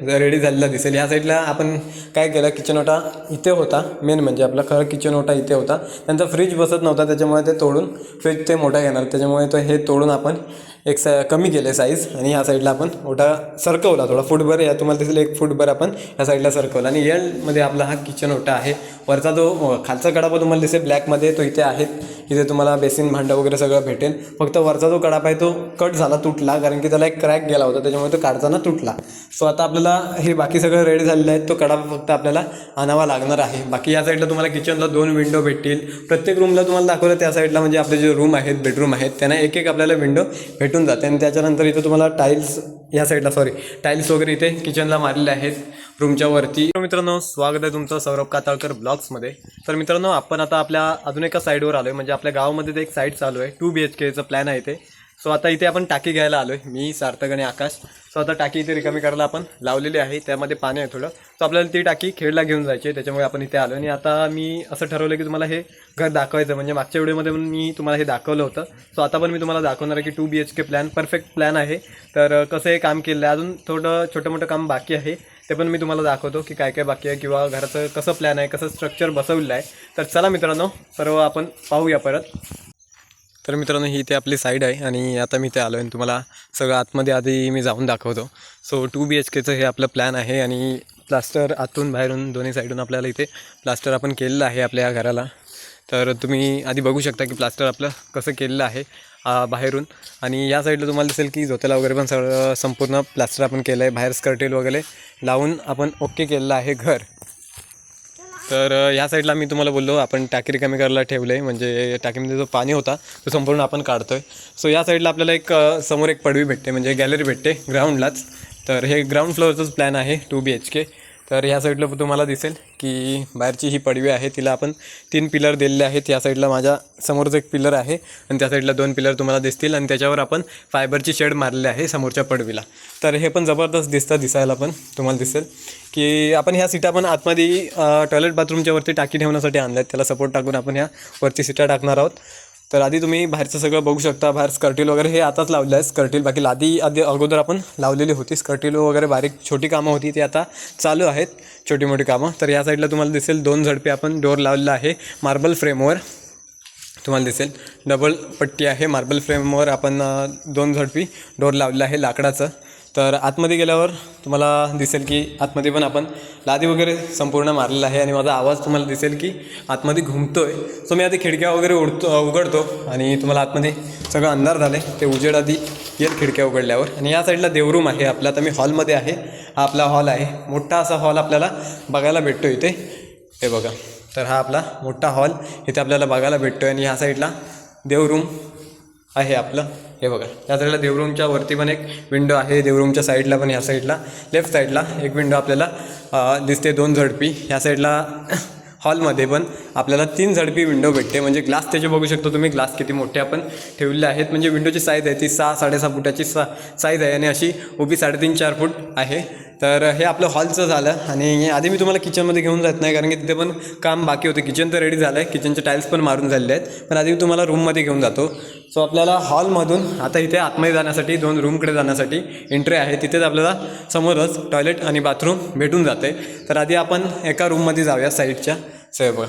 Ready झालेला दिसेल. ह्या साईडला आपण काय केलं किचन ओटा इथे होता. मेन म्हणजे आपला खरं किचन ओटा इथे होता. त्यांचा फ्रीज बसत नव्हता त्याच्यामुळे ते तोडून फ्रीज ते मोठा घेणार. त्याच्यामुळे तो हे तोडून आपण एक सा कमी केले साईज आणि ह्या साईडला आपण ओटा सरकवला थोडा. फुटभर या तुम्हाला दिसेल एक फुटभर आपण ह्या साईडला सरकवला. आणि एलमध्ये आपला हा किचन ओटा आहे. वरचा जो खालचा कडापा तुम्हाला दिसेल ब्लॅकमध्ये तो इथे आहे. इथे तुम्हाला बेसिन भांडं वगैरे सगळं भेटेल. फक्त वरचा जो कडापा आहे तो कट झाला तुटला कारण की त्याला एक क्रॅक गेला होता त्याच्यामुळे तो काढताना तुटला. सो आता आपल्याला हे बाकी सगळं रेडी झालेलं आहे तो कडापा फक्त आपल्याला आणावा लागणार आहे. बाकी या साईडला तुम्हाला किचनला दोन विंडो भेटतील. प्रत्येक रूमला तुम्हाला दाखवलं त्या साईडला म्हणजे आपले जे रूम आहेत बेडरूम आहेत त्यांना एक एक आपल्याला विंडो भेटून जाते. आणि त्याच्यानंतर इथं तुम्हाला टाईल्स या साईडला सॉरी टाईल्स वगैरे इथे किचनला मारलेले आहेत रूमच्या वरती. मित्रांनो स्वागत आहे तुमचं सौरभ काताळकर ब्लॉग्समध्ये तर मित्रांनो आपण आता आपल्या अजून एका साईडवर आलो आहे म्हणजे आपल्या गावामध्ये एक साईट चालू आहे. टू बी एच केचं प्लॅन आहे ते. सो आता इथे आपण टाकी घ्यायला आलो आहे मी सार्थक आणि आकाश. सो आता टाकी इथे रिकामी करायला आपण लावलेली आहे. त्यामध्ये पाणी आहे थोडं. सो आपल्याला ती टाकी खेडला घेऊन जायची आहे. त्याच्यामुळे आपण इथे आलो आणि आता मी असं ठरवलं की तुम्हाला हे घर दाखवायचं म्हणजे मागच्या व्हिडिओमध्ये पण मी तुम्हाला हे दाखवलं होतं. सो आता पण मी तुम्हाला दाखवणार आहे की two B H K plan perfect plan आहे. तर कसं हे काम केलं आहे अजून थोडं छोटं मोठं काम बाकी आहे. ते पण मी तुम्हाला दाखवतो की काय काय बाकी आहे किंवा घराचं कसं प्लॅन आहे कसं स्ट्रक्चर बसवलेलं आहे. तर चला मित्रांनो सर्व आपण पाहूया परत. तर मित्रांनो ही इथे आपली साईड आहे आणि आता मी इथे आलो आहे आणि तुम्हाला सगळं आतमध्ये आधी मी जाऊन दाखवतो. सो टू बी एच केचं हे आपलं प्लॅन आहे आणि प्लास्टर आतून बाहेरून दोन्ही साईडून आपल्याला इथे प्लास्टर आपण केलेलं आहे आपल्या या घराला. तर तुम्ही आधी बघू शकता की प्लास्टर आपलं कसं केलेलं आहे बाहेरून. आणि या साईडला तुम्हाला दिसेल की झोतेला वगैरे पण सगळं संपूर्ण प्लास्टर आपण केलं आहे. बाहेर स्कर्टेल वगैरे लावून आपण ओके केलेलं आहे घर. तर ह्या साईडला मी तुम्हाला बोललो आपण टाकी रिकामी करायला ठेवलं आहे म्हणजे टाकीमध्ये जो पाणी होता तो संपूर्ण आपण काढतो आहे सो या साईडला आपल्याला एक समोर एक पडवी भेटते. म्हणजे गॅलरी भेटते ग्राउंडलाच तर हे ग्राउंड फ्लोअरचंच प्लॅन आहे टू बी एच के तर ह्या साईडला तुम्हाला दिसेल की बाहेरची ही पडवी आहे तिला आपण तीन पिलर दिलेले आहेत. या साईडला माझ्या समोरचं एक पिलर आहे आणि त्या साईडला दोन पिलर तुम्हाला दिसतील आणि त्याच्यावर आपण फायबरची शेड मारलेली आहे समोरच्या पडवीला. तर हे पण जबरदस्त दिसतं दिसायला पण तुम्हाला दिसेल की आपण ह्या सीटा पण आतमध्ये टॉयलेट बाथरूमच्या वरती टाकी ठेवण्यासाठी आणल्या आहेत त्याला सपोर्ट टाकून आपण ह्या वरती सीटा टाकणार आहोत. तर आधी तुम्ही बाहेरचं सगळं बघू शकता. बाहेर स्कर्टील वगैरे हे आताच लावलं आहे. स्कर्टील बाकी आधी आधी अगोदर आपण लावलेली होती. स्कर्टील वगैरे बारीक छोटी कामं होती. ती आता चालू आहेत. छोटी मोठी कामं. तर या साईडला तुम्हाला दिसेल दोन झडपे आपण डोअर लावलेला आहे. मार्बल फ्रेमवर तुम्हाला दिसेल. डबल पट्टी आहे. मार्बल फ्रेमवर आपण दोन झडपी डोर लावलेलं आहे लाकडाचं. तर आतमध्ये गेल्यावर तुम्हाला दिसेल की आतमध्ये पण आपण लादी वगैरे संपूर्ण मारलेला आहे आणि माझा आवाज तुम्हाला दिसेल की आतमध्ये घुमतो आहे सो मी आधी खिडक्या वगैरे उडतो उघडतो आणि तुम्हाला आतमध्ये सगळं अंधार झाले ते उजेड आधी येईल खिडक्या उघडल्यावर. आणि या साईडला देवरूम आहे आपला. आता मी हॉलमध्ये आहे. हा आपला हॉल आहे. मोठा असा हॉल आपल्याला बघायला भेटतो इथे. हे बघा. तर हा आपला मोठा हॉल. इथे आपल्याला बघायला भेटतो आहे आणि ह्या साईडला देवरूम आहे आपलं. हे बघा या साईडला देवरूमच्या वरती पण एक विंडो आहे देवरूमच्या साईडला पण ह्या साईडला लेफ्ट साईडला एक विंडो आपल्याला दिसते दोन झडपी. ह्या साईडला हॉलमध्ये पण आपल्याला तीन झडपी विंडो भेटते. म्हणजे ग्लास त्याचे बघू शकतो तुम्ही. ग्लास किती मोठे आपण ठेवलेले आहेत. म्हणजे विंडोची साईज आहे ती सहा साडेसहा फुटाची सा साईज आहे आणि अशी उभी साडेतीन चार फूट आहे. तर हे आपलं हॉलचं झालं आणि आधी मी तुम्हाला किचनमध्ये घेऊन जात नाही कारण की तिथे पण काम बाकी होते. किचन तर रेडी झालं आहे किचनचे टाईल्स पण मारून झालेले आहेत. पण आधी मी तुम्हाला रूममध्ये घेऊन जातो. सो आपल्याला हॉलमधून आता इथे आतमध्ये जाण्यासाठी दोन रूमकडे जाण्यासाठी एंट्री आहे. तिथेच आपल्याला समोरच टॉयलेट आणि बाथरूम भेटून जाते. तर आधी आपण एका रूममध्ये जाऊया साईडच्या सगळं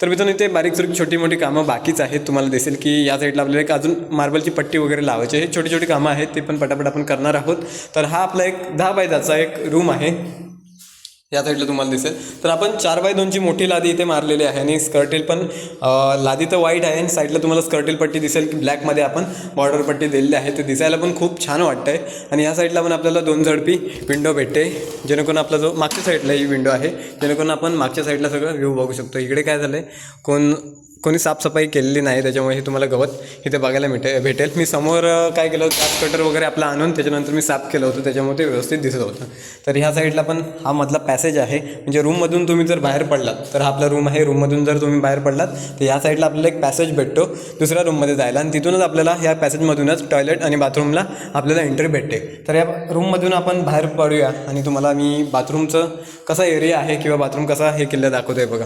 तर मित्रांनो इथे बारीक सारीक छोटी मोठी कामं बाकीच आहेत. तुम्हाला दिसेल की या साईडला आपल्याला एक अजून मार्बलची पट्टी वगैरे लावायची हे छोटी छोटी कामं आहेत ते पण पटापट आपण करणार आहोत. तर हा आपला एक दहा बाय दहाचा एक रूम आहे. या साईडला तुम्हाला दिसेल. तर आपण चार बाय दोनची मोठी लादी इथे मारलेली आहे आणि स्कर्टेल पण लादी तर वाईट आहे आणि साईडला तुम्हाला स्कर्टेल पट्टी दिसेल. की ब्लॅकमध्ये आपण बॉर्डर पट्टी दिलेली आहे. ते दिसायला पण खूप छान वाटतं आहे आणि या साईडला पण आपल्याला दोन झडपी विंडो भेटते. जेणेकरून आपला जो मागच्या साईडला ही विंडो आहे जेणेकरून आपण मागच्या साईडला सगळं व्ह्यू बघू शकतो. इकडे काय झालं आहे कोण कोणी साफसफाई केलेली नाही त्याच्यामुळे हे तुम्हाला गवत इथे बघायला मिटे भेटेल. मी समोर काय केलं होतं कटर वगैरे आपला आणून त्याच्यानंतर मी साफ केलं होतं त्याच्यामुळे ते व्यवस्थित दिसत होतं. तर ह्या साईडला पण हा मधला पॅसेज आहे. म्हणजे रूममधून तुम्ही जर बाहेर पडलात तर हा आपला रूम आहे. रूममधून जर तुम्ही बाहेर पडलात तर ह्या साईडला आपल्याला एक पॅसेज भेटतो दुसऱ्या रूममध्ये जायला. आणि तिथूनच आपल्याला ह्या पॅसेजमधूनच टॉयलेट आणि बाथरूमला आपल्याला एंट्री भेटते. तर या रूममधून आपण बाहेर पडूया. आणि तुम्हाला मी बाथरूमचं कसा एरिया आहे किंवा बाथरूम कसा हे केल्लं दाखवतो आहे बघा.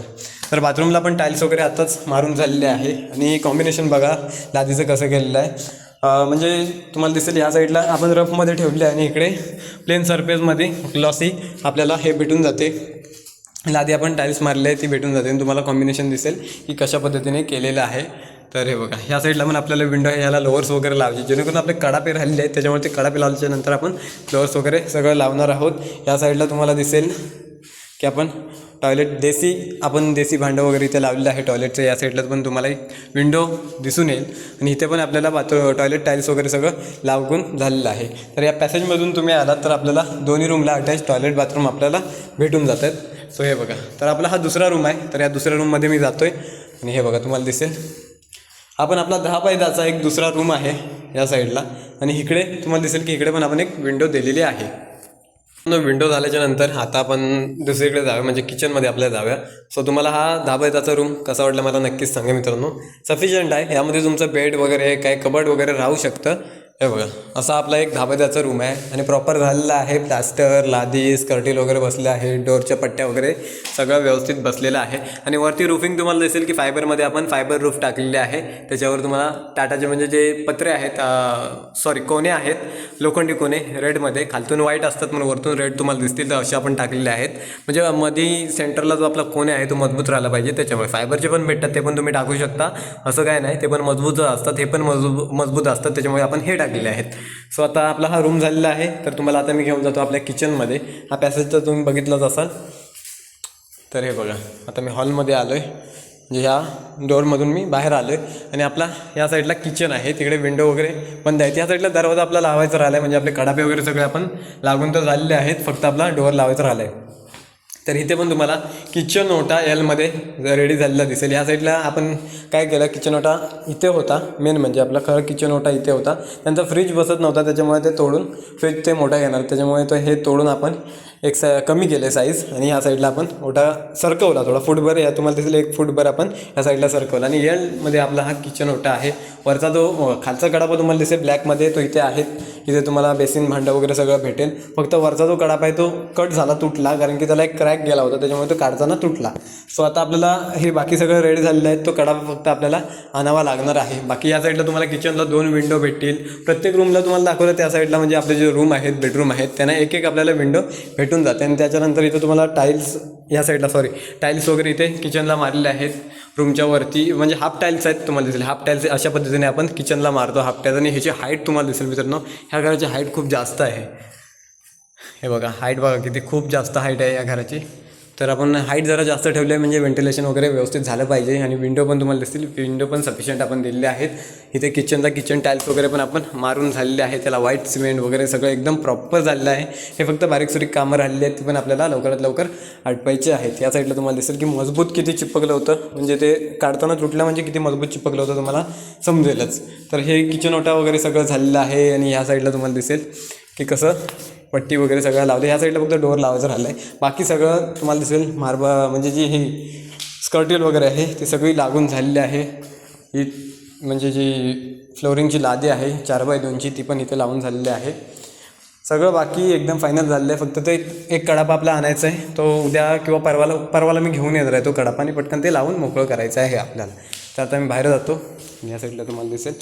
तर बाथरूमला पण टाईल्स वगैरे आत्ताच मारून झालेले आहे. आणि कॉम्बिनेशन बघा लादीचं कसं केलेलं आहे. म्हणजे तुम्हाला दिसेल या साईडला आपण रफमध्ये ठेवले आणि इकडे प्लेन सरफेसमध्ये ग्लॉसी आपल्याला हे भेटून जाते. लादी आपण टाईल्स मारले आहे ती भेटून जाते. आणि तुम्हाला कॉम्बिनेशन दिसेल की कशा पद्धतीने केलेलं आहे. तर हे बघा ह्या साईडला पण आपल्याला विंडो आहे ह्याला लोअर्स वगैरे लावायचे. जेणेकरून आपले कडापे राहिलेले आहेत. त्याच्यामुळे ते कडापे लावल्याच्या नंतर आपण लोअर्स वगैरे सगळं लावणार आहोत. या साईडला तुम्हाला दिसेल की आपण टॉयलेट देसी आपण देसी भांडं वगैरे इथे लावलेलं आहे टॉयलेटचं. या साईडला पण तुम्हाला एक विंडो दिसून येईल. आणि इथे पण आपल्याला बाथरू टॉयलेट टाईल्स वगैरे सगळं लागून झालेलं आहे. तर या पॅसेजमधून तुम्ही आलात तर आपल्याला दोन्ही रूमला अटॅच टॉयलेट बाथरूम आपल्याला भेटून जातात. सो हे बघा. तर आपला हा दुसरा रूम आहे. तर या दुसऱ्या रूममध्ये मी जातो आहे आणि हे बघा तुम्हाला दिसेल. आपण आपला दहा बाय दहाचा एक दुसरा रूम आहे या साईडला आणि इकडे तुम्हाला दिसेल की इकडे पण आपण एक विंडो दिलेली आहे. विंडो झाल्याच्यानंतर आता आपण दुसरीकडे जाऊया म्हणजे किचनमध्ये आपल्याला जाऊया. सो तुम्हाला हा दहा बाय दहाचा रूम कसा वाटला मला नक्कीच सांगा मित्रांनो. सफिशियंट आहे. यामध्ये तुमचं बेड वगैरे काही कबड वगैरे राहू शकतं. हे बघा असा आपला एक दहा रूम आहे आणि प्रॉपर झालेला आहे. प्लास्टर लादी स्कर्टील वगैरे बसले आहे डोरच्या पट्ट्या वगैरे सगळं व्यवस्थित बसलेलं आहे. आणि वरती रूफिंग तुम्हाला दिसेल की फायबरमध्ये आपण फायबर रूफ टाकलेले आहे. त्याच्यावर तुम्हाला टाटाचे म्हणजे जे पत्रे आहेत सॉरी कोणे आहेत लोखंडी कोणे रेडमध्ये खालतून व्हाईट असतात म्हणून वरतून रेड तुम्हाला दिसतील तर असे आपण टाकलेले आहेत. म्हणजे मध्ये सेंटरला जो आपला कोणे आहे तो मजबूत राहिला पाहिजे. त्याच्यामुळे फायबरचे पण भेटतात ते पण तुम्ही टाकू शकता. असं काय नाही ते पण मजबूत असतात हे पण मजबूत मजबूत असतात. त्याच्यामुळे आपण हे लागलेले आहेत. सो आता आपला हा रूम झालेला आहे. तर तुम्हाला आता मी घेऊन जातो आपल्या किचनमध्ये हा पॅसेज तर तुम्ही बघितलाच असाल. तर हे बघा आता मी हॉलमध्ये आलो आहे म्हणजे ह्या डोअरमधून मी बाहेर आलो आहे आणि आपला या साईडला किचन आहे. तिकडे विंडो वगैरे बंद आहेत. या साईडला दरवाजा आपला लावायचा राहिला आहे म्हणजे आपले कडापे वगैरे सगळे आपण लागून तर झालेले आहेत. फक्त आपला डोअर लावायचा राहिला आहे तर इथे पण तुम्हाला किचन ओटा एलमध्ये रेडी झालेला दिसेल. ह्या साईडला आपण काय केलं किचन ओटा इथे होता. मेन म्हणजे आपला खरं किचन ओटा इथे होता. त्यांचा फ्रीज बसत नव्हता त्याच्यामुळे ते तोडून फ्रीज ते मोठा घेणार. त्याच्यामुळे तो हे तोडून आपण एक सा कमी केलं आहे साईज आणि ह्या साईडला आपण ओटा सरकवला. थोडा फुटभर या तुम्हाला दिसेल एक फुटभर आपण ह्या साईडला सरकवला. आणि एलमध्ये आपला हा किचन ओटा आहे. वरचा जो खालचा कडापा तुम्हाला दिसेल ब्लॅकमध्ये तो इथे आहे इथे तुम्हाला बेसिन भांडं वगैरे सगळं भेटेल. फक्त वरचा जो कडापा आहे तो कट झाला तुटला कारण की त्याला एक क्रॅक गेला होता त्याच्यामुळे तो काढताना तुटला. सो आता आपल्याला हे बाकी सगळं रेडी झालेलं आहे तो कडापा फक्त आपल्याला आणावा लागणार आहे. बाकी या साईडला तुम्हाला किचनला दोन विंडो भेटतील. प्रत्येक रूमला तुम्हाला दाखवलं त्या साईडला म्हणजे आपले जे रूम आहेत बेडरूम आहेत त्यांना एक एक आपल्याला विंडो भेटून जाते आणि त्याच्यानंतर इथं तुम्हाला टाईल्स या साईडला सॉरी टाईल्स वगैरे इथे किचनला मारलेले आहेत. रूमच्या वरती म्हणजे हाफ टाईल्स आहेत तुम्हाला दिसेल. हाफ टाईल्स अशा पद्धतीने आपण किचनला मारतो हाफ टाईल्स आणि ह्याची हाईट तुम्हाला दिसेल मित्रांनो ह्या घराची हाईट खूप जास्त आहे. हे बघा हाईट बघा किती खूप जास्त हाईट आहे या घराची. तर आपण हाईट जरा जास्त ठेवली आहे म्हणजे व्हेंटिलेशन वगैरे व्यवस्थित झालं पाहिजे. आणि विंडो पण तुम्हाला दिसतील विंडो पण सफिशियंट आपण दिलेले आहेत. इथे किचनला किचन टाईल्स वगैरे पण आपण मारून झालेले आहे त्याला व्हाईट सिमेंट वगैरे सगळं एकदम प्रॉपर झालेलं आहे. हे फक्त बारीक सुरीक कामं राहिलेली आहेत ती पण आपल्याला लवकरात लवकर आटपायचे आहेत. या साईडला तुम्हाला दिसेल की मजबूत किती चिपकलं होतं. म्हणजे ते काढताना तुटलं म्हणजे किती मजबूत चिपकलं होतं तुम्हाला समजेलच. तर हे किचन ओटा वगैरे सगळं झालेलं आहे आणि ह्या साईडला तुम्हाला दिसेल. की कसं पट्टी वगैरे सगळं लावलं. ह्या साईडला फक्त डोअर लावायचं राहिलं आहे बाकी सगळं तुम्हाला दिसेल मार्बा म्हणजे जी ही स्कर्टेल वगैरे आहे ती सगळी लागून झालेली आहे. ही म्हणजे जी फ्लोरिंगची लादी आहे चार बाय दोनची ती पण इथे लावून झालेली आहे. सगळं बाकी एकदम फायनल झालेलं आहे. फक्त ते एक कडापा आपला आणायचा आहे. तो उद्या किंवा परवाला परवाला मी घेऊन येणार आहे तो कडापा आणि पटकन ते लावून मोकळं करायचं आहे आपल्याला. तर आता मी बाहेर जातो. या साईडला तुम्हाला दिसेल.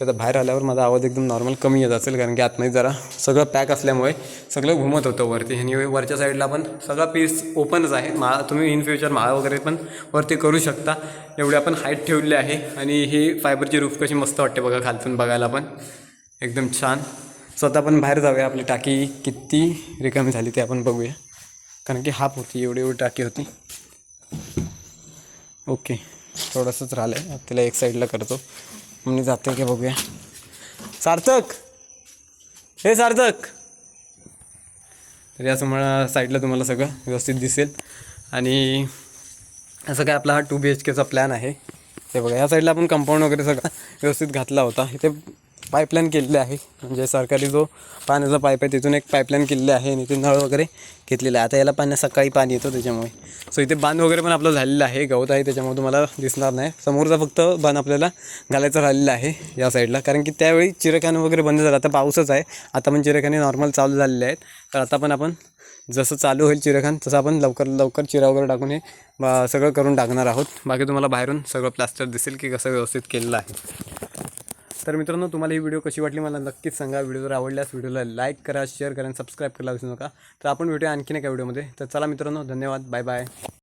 की आता बाहेर आल्यावर माझा आवाज एकदम नॉर्मल कमी येत असेल कारण की आतमध्ये जरा सगळं पॅक असल्यामुळे सगळं घुमत होतं वरती. आणि वरच्या साईडला पण सगळा पीस ओपनच आहे. माळा तुम्ही इन फ्युचर माळा वगैरे पण वरती करू शकता. एवढी आपण हाईट ठेवली आहे. आणि ही फायबरची रूफ कशी मस्त वाटते बघा खालतून बघायला पण. एकदम छान. स्वतः पण बाहेर जाऊया. आपली टाकी किती रिकामी झाली ते आपण बघूया. कारण की हाफ होती. एवढी एवढी टाकी होती. ओके थोडंसंच राहिलं आहे त्याला एक साईडला करतो. मी जाते की बघूया. सार्थक! हे सार्थक! तर या तुम्हाला साईडला तुम्हाला सगळं व्यवस्थित दिसेल. आणि असं काय आपला हा टू बी एच केचा प्लॅन आहे. ते बघा या साईडला आपण कंपाऊंड वगैरे सगळं व्यवस्थित घातला होता. इथे पाईपलाईन केलेली आहे. म्हणजे सरकारी जो पाण्याचा पाईप आहे तिथून एक पाईपलाईन केलेली आहे आणि इथे नळ वगैरे घेतलेलं आहे. आता याला पाण्या सकाळी पाणी येतं त्याच्यामुळे. सो इथे बांध वगैरे पण आपलं झालेलं आहे. गवत आहे त्याच्यामुळे तुम्हाला दिसणार नाही. समोरचा फक्त बांध आपल्याला घालायचं राहिलेलं आहे या साईडला कारण की त्यावेळी चिरखाने वगैरे बंद झालं. आता पाऊसच आहे. आता पण चिरखाने नॉर्मल चालू झालेले आहेत. तर आता पण आपण जसं चालू होईल चिरखान तसं आपण लवकर लवकर चिरा वगैरे टाकून हे सगळं करून टाकणार आहोत. बाकी तुम्हाला बाहेरून सगळं प्लास्टर दिसेल की कसं व्यवस्थित केलेलं आहे. तर मित्रांनो तुम्हाला ही व्हिडिओ कशी वाटली मला नक्कीच सांगा. व्हिडिओ जर आवडल्यास व्हिडिओला लाईक करा शेअर करा आणि सबस्क्राईब करायला विसरू नका. तर आपण भेटूया आणखीन एका व्हिडिओमध्ये तर चला मित्रांनो धन्यवाद. Bye bye